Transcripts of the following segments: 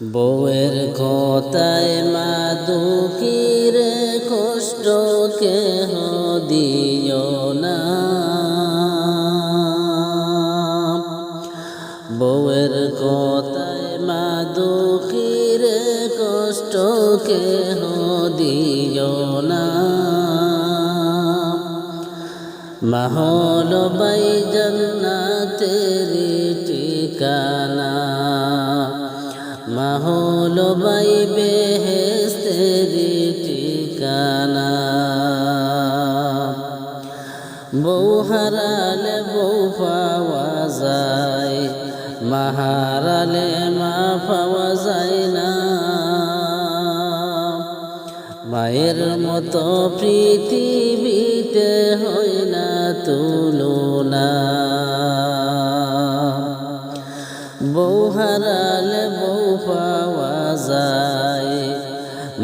বউয়ের কথায় মা দুঃখীর কষ্ট কেহ দিও না। বউয়ের কথায় মা দুঃখীর কষ্ট কেহ দিও না। মাহল বাই জন্নাতেরি ঠিকানা মাহল বাই বেহেস্তেরি ঠিকানা। বউ হারালে বউ পাওয়া যায়, মাহারালে মা পাওয়া যায় না। মায়ের মতো পৃথিবীতে হয় না তুলনা। বউ হারালে পাওয়া যায়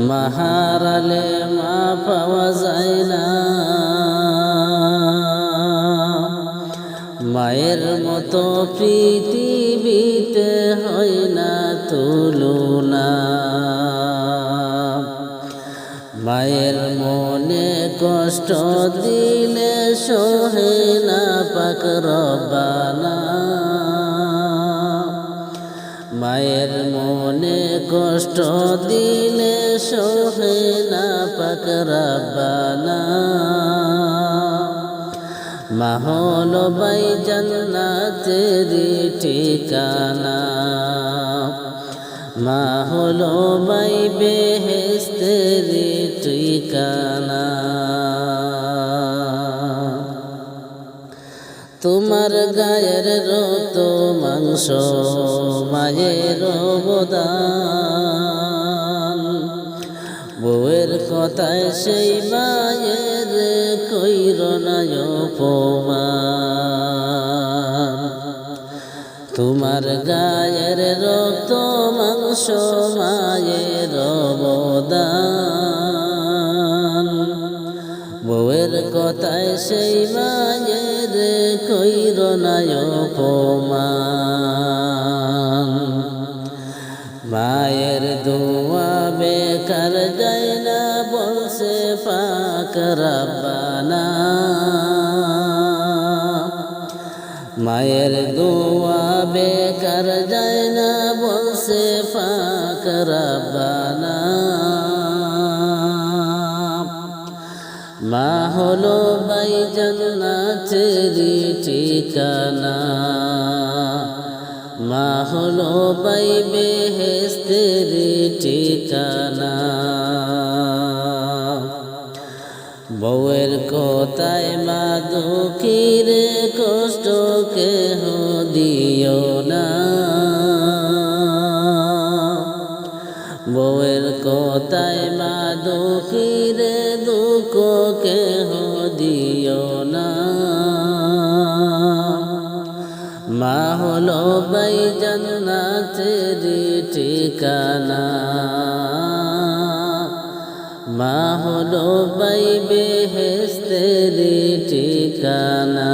মাহারালে মা পাওয়া যায় না। মায়ের মতো পৃথিবীতে হয় না তুলনা। মায়ের মনে কষ্ট দিলে সহে না পাক রব্বানা। মায়ের মনে কষ্ট দিলে সোহে না পাক রব্বানা। মাহল বাই জন্নাতেরি ঠিকানা। মা হলো বাই বেহেস্তেরি ঠিকানা। তোমার গায়ের রত মাংস, মায়ের অবদান। বউয়ের কথায় সেই মায়ের অপমান। তোমার গায়ের রক্ত, মাংস, মায়ের অবদান। বউয়ের কথায় সেই মায়ের কইর নয় মায়ের দোয়া বেকার যায় না বলছে পাক রাব্বানা। মায়ের দোয়া বেকার যায় না বলছে পাক মা হলো বাই জান্নাতেরি ঠিকানা। মা হলো বাই বেহেস্তেরি ঠিকানা। বউয়ের কথায় মা দুঃখীর কষ্ট কেহ দিও না। বউয়ের কথায় মা দুঃখীর দুঃখ কেহ দিও না। মা হলো বাই জান্নাতেরি ঠিকানা। মা হলো বাই বেহেস্তেরি ঠিকানা।